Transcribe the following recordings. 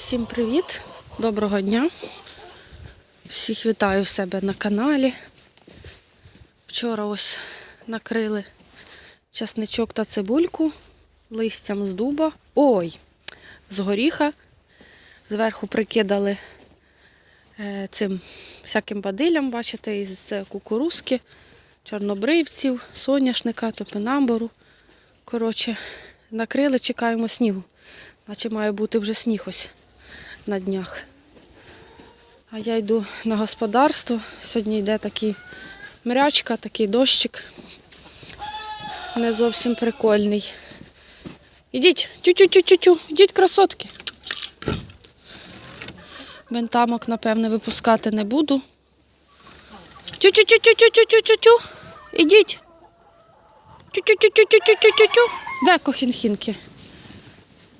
Всім привіт, доброго дня. Всіх вітаю в себе на каналі. Вчора ось накрили часничок та цибульку листям з дуба. Ой, з горіха. Зверху прикидали е, цим всяким бадилям, бачите, із кукурузки, чорнобривців, соняшника, топинамбуру. Коротше, накрили, чекаємо снігу. Наче має бути вже сніг ось на днях. А я йду на господарство. Сьогодні йде такий мрячка, такий дощик. Не зовсім прикольний. Ідіть, тю-тю-тю-тю-тю, ідіть, красотки. Бентамок, напевне, випускати не буду. Тю-тю-тю-тю-тю-тю-тю-тю. Ідіть. Тю-тю-тю-тю-тю-тю-тю. Де кохінхінки?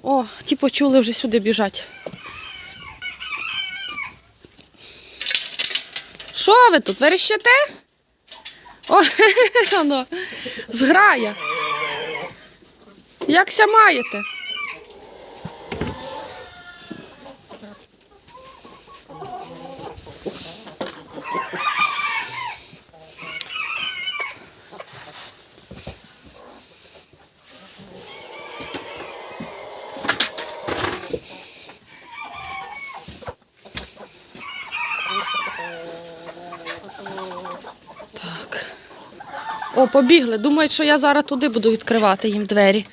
О, ті почули вже сюди біжать. Що ви тут? Верещите? О, воно, зграя. Якся маєте? О, побігли. Думають, що я зараз туди буду відкривати їм двері.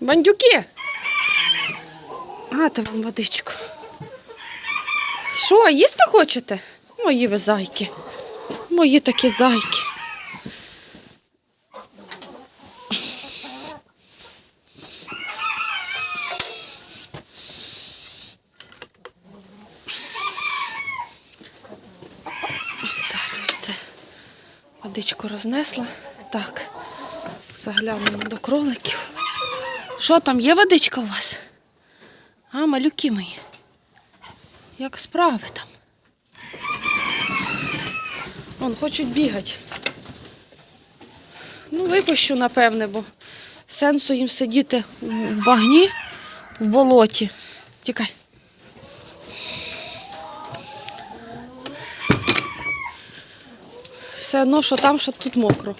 Бандюки. А, то вам водичку. Що, їсти хочете? Мої ви зайки. Мої такі зайки. Зараз все. Водичку рознесла. Так, заглянемо до кроликів. Що там, є водичка у вас? А, малюки мої. Як справи там? Вон, хочуть бігати. Ну, випущу, напевне, бо сенсу їм сидіти в багні, в болоті. Тікай. Все одно, що там, що тут мокро.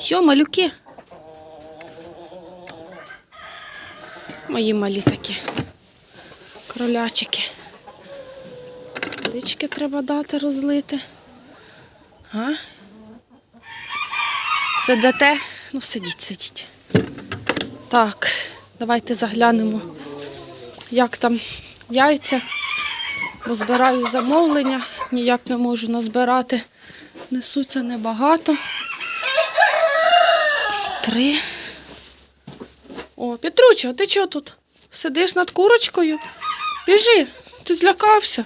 Що, малюки? Мої малі такі. Кролячики. Водички треба дати розлити. А? Сидите? Ну, сидіть, сидіть. Так, давайте заглянемо, як там яйця. Бо збираю замовлення, ніяк не можу назбирати. Несуться небагато. Три. О, Петручо, ти чого тут? Сидиш над курочкою? Біжи, ти злякався.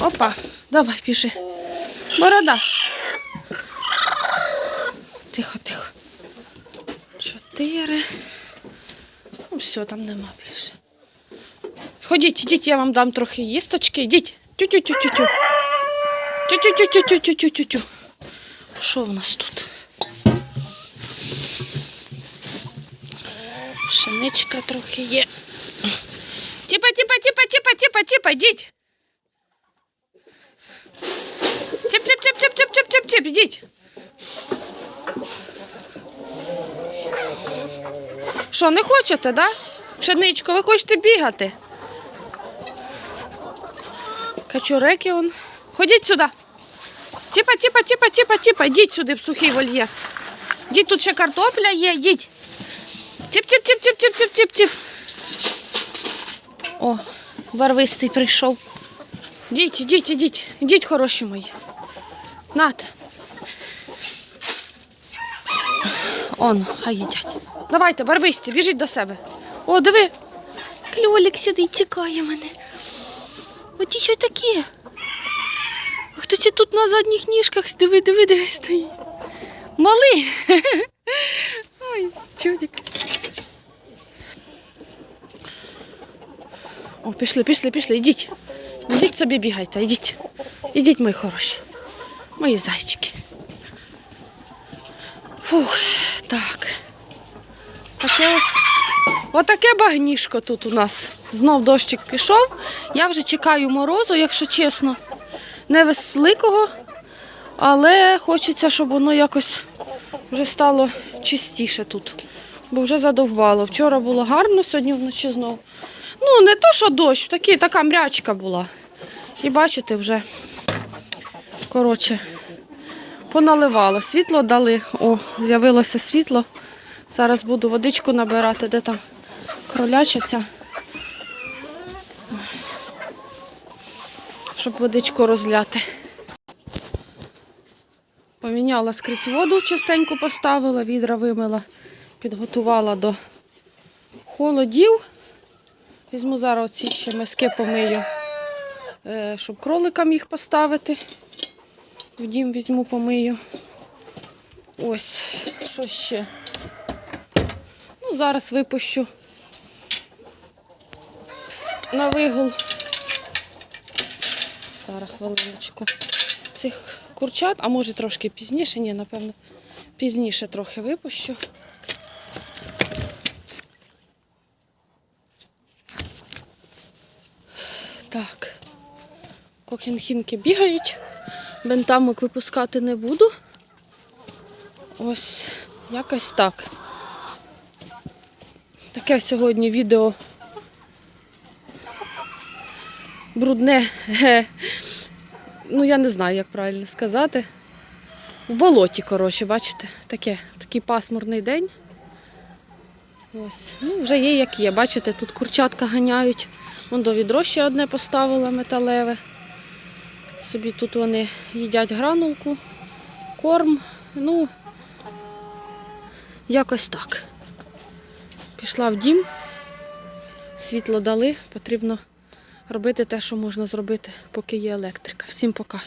Опа, давай, біжи. Борода. Тихо, тихо. Чотири. Ну, все, там нема більше. Ходіть, ідіть, я вам дам трохи їсточки. Ідіть. Тю-тю-тю-тю-тю. Тю-тю-тю-тю-тю-тю-тю. Що в нас тут? Пшеничка трохи є. Тіпа, тіпа, тіпа, тіпа, тіпа, тіпа, йдіть. Тіп, тіп, тіп, тіп, тіп, тіп, тіп, тіп, йдіть. Що, не хочете, да? Пшеничко, ви хочете бігати? Качуреки он. Ходіть сюди. Тіпа, тіпа, тіпа, тіпа, тіпа, йдіть сюди в сухий вольєр. Йдіть, тут ще картопля є, йдіть. Тіп. О, барвистий прийшов. Йдіть, ідіть, ідіть, ідіть, хороші мої. Нате. Он, хай їдять. Давайте, барвисті, біжіть до себе. О, диви. Кльолік сидить, чекає мене. Оті що такі. Хто це тут на задніх ніжках? Диви, диви, диви стоїть. Малий. Ой, чудик. О, пішли, пішли, пішли, йдіть. Йдіть собі бігайте, йдіть. Йдіть, мої хороші. Мої зайчики. Фух, так. Таке ось. Отаке багнішко тут у нас. Знов дощик пішов. Я вже чекаю морозу, якщо чесно. Не великого, але хочеться, щоб воно якось вже стало чистіше тут. Бо вже задовбало. Вчора було гарно, сьогодні вночі знов. Ну, не то, що дощ, такі, така мрячка була. І бачите, вже, коротше, поналивало. Світло дали. О, з'явилося світло. Зараз буду водичку набирати, де там кроляча ця. Щоб водичку розляти. Поміняла скрізь воду, частенько поставила, відра вимила, підготувала до холодів. Візьму зараз оці ще миски помию, е, щоб кроликам їх поставити. В дім візьму помию. Ось, що ще. Ну, зараз випущу на вигул. Зараз хвилиночку. Цих курчат, а може трошки пізніше, ні, напевно, пізніше трохи випущу. Так. Кохінхінки бігають. Бентамок випускати не буду. Ось якось так. Таке сьогодні відео брудне. Ну, я не знаю, як правильно сказати. В болоті, коротше, бачите, таке, такий пасмурний день. Ось, ну, вже є як є. Бачите, тут курчатка ганяють. Вон до відро ще одне поставила металеве. Собі тут вони їдять гранулку, корм. Ну, якось так. Пішла в дім, світло дали, потрібно робити те, що можна зробити, поки є електрика. Всім пока.